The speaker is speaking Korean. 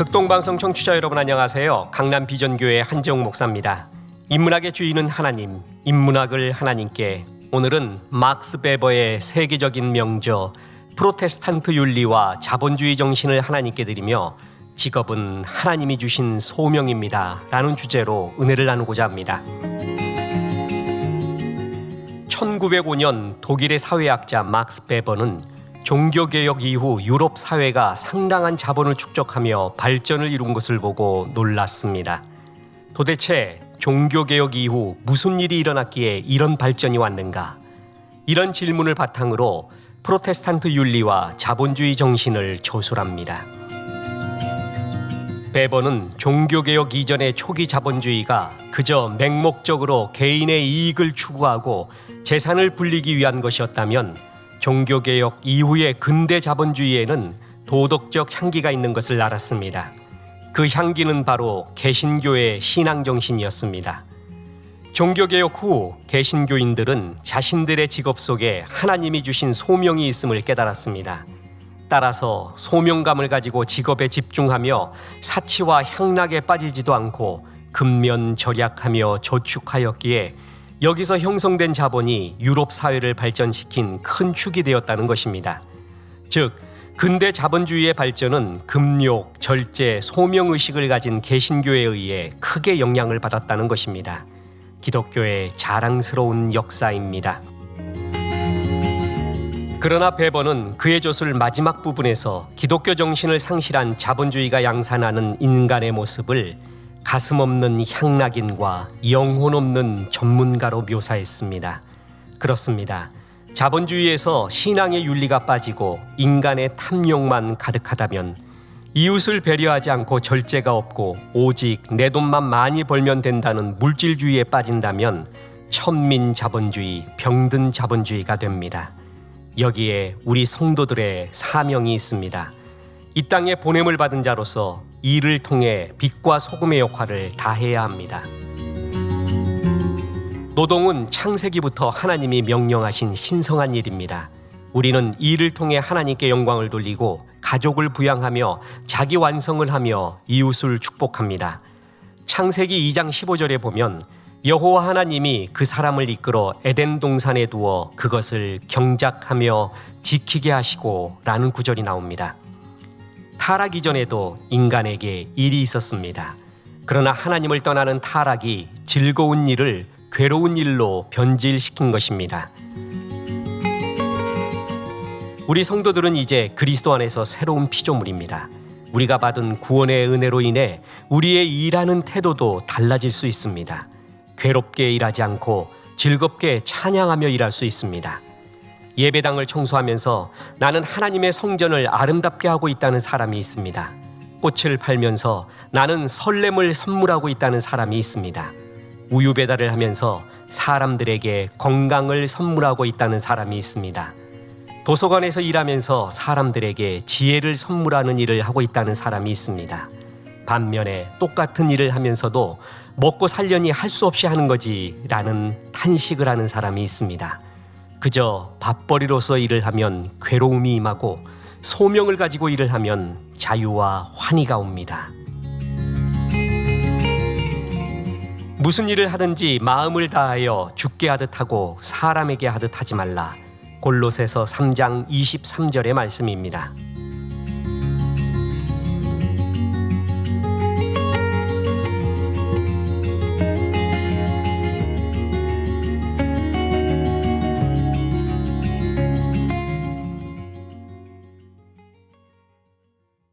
극동방송 청취자 여러분 안녕하세요. 강남 비전교회 한재웅 목사입니다. 인문학의 주인은 하나님, 인문학을 하나님께 오늘은 막스 베버의 세계적인 명저 프로테스탄트 윤리와 자본주의 정신을 하나님께 드리며 직업은 하나님이 주신 소명입니다. 라는 주제로 은혜를 나누고자 합니다. 1905년 독일의 사회학자 막스 베버는 종교개혁 이후 유럽 사회가 상당한 자본을 축적하며 발전을 이룬 것을 보고 놀랐습니다. 도대체 종교개혁 이후 무슨 일이 일어났기에 이런 발전이 왔는가? 이런 질문을 바탕으로 프로테스탄트 윤리와 자본주의 정신을 조술합니다. 베버는 종교개혁 이전의 초기 자본주의가 그저 맹목적으로 개인의 이익을 추구하고 재산을 불리기 위한 것이었다면 종교개혁 이후의 근대 자본주의에는 도덕적 향기가 있는 것을 알았습니다. 그 향기는 바로 개신교의 신앙정신이었습니다. 종교개혁 후 개신교인들은 자신들의 직업 속에 하나님이 주신 소명이 있음을 깨달았습니다. 따라서 소명감을 가지고 직업에 집중하며 사치와 향락에 빠지지도 않고 근면 절약하며 저축하였기에 여기서 형성된 자본이 유럽 사회를 발전시킨 큰 축이 되었다는 것입니다. 즉, 근대 자본주의의 발전은 금욕, 절제, 소명 의식을 가진 개신교에 의해 크게 영향을 받았다는 것입니다. 기독교의 자랑스러운 역사입니다. 그러나 베버는 그의 저술 마지막 부분에서 기독교 정신을 상실한 자본주의가 양산하는 인간의 모습을 가슴 없는 향락인과 영혼 없는 전문가로 묘사했습니다. 그렇습니다. 자본주의에서 신앙의 윤리가 빠지고 인간의 탐욕만 가득하다면 이웃을 배려하지 않고 절제가 없고 오직 내 돈만 많이 벌면 된다는 물질주의에 빠진다면 천민 자본주의, 병든 자본주의가 됩니다. 여기에 우리 성도들의 사명이 있습니다. 이 땅에 보냄을 받은 자로서 이를 통해 빛과 소금의 역할을 다해야 합니다. 노동은 창세기부터 하나님이 명령하신 신성한 일입니다. 우리는 이를 통해 하나님께 영광을 돌리고 가족을 부양하며 자기 완성을 하며 이웃을 축복합니다. 창세기 2장 15절에 보면 여호와 하나님이 그 사람을 이끌어 에덴 동산에 두어 그것을 경작하며 지키게 하시고 라는 구절이 나옵니다. 타락 이전에도 인간에게 일이 있었습니다. 그러나 하나님을 떠나는 타락이 즐거운 일을 괴로운 일로 변질시킨 것입니다. 우리 성도들은 이제 그리스도 안에서 새로운 피조물입니다. 우리가 받은 구원의 은혜로 인해 우리의 일하는 태도도 달라질 수 있습니다. 괴롭게 일하지 않고 즐겁게 찬양하며 일할 수 있습니다. 예배당을 청소하면서 나는 하나님의 성전을 아름답게 하고 있다는 사람이 있습니다. 꽃을 팔면서 나는 설렘을 선물하고 있다는 사람이 있습니다. 우유 배달을 하면서 사람들에게 건강을 선물하고 있다는 사람이 있습니다. 도서관에서 일하면서 사람들에게 지혜를 선물하는 일을 하고 있다는 사람이 있습니다. 반면에 똑같은 일을 하면서도 먹고 살려니 할 수 없이 하는 거지 라는 탄식을 하는 사람이 있습니다. 그저 밥벌이로서 일을 하면 괴로움이 임하고 소명을 가지고 일을 하면 자유와 환희가 옵니다. 무슨 일을 하든지 마음을 다하여 죽게 하듯 하고 사람에게 하듯 하지 말라. 골로새서 3장 23절의 말씀입니다.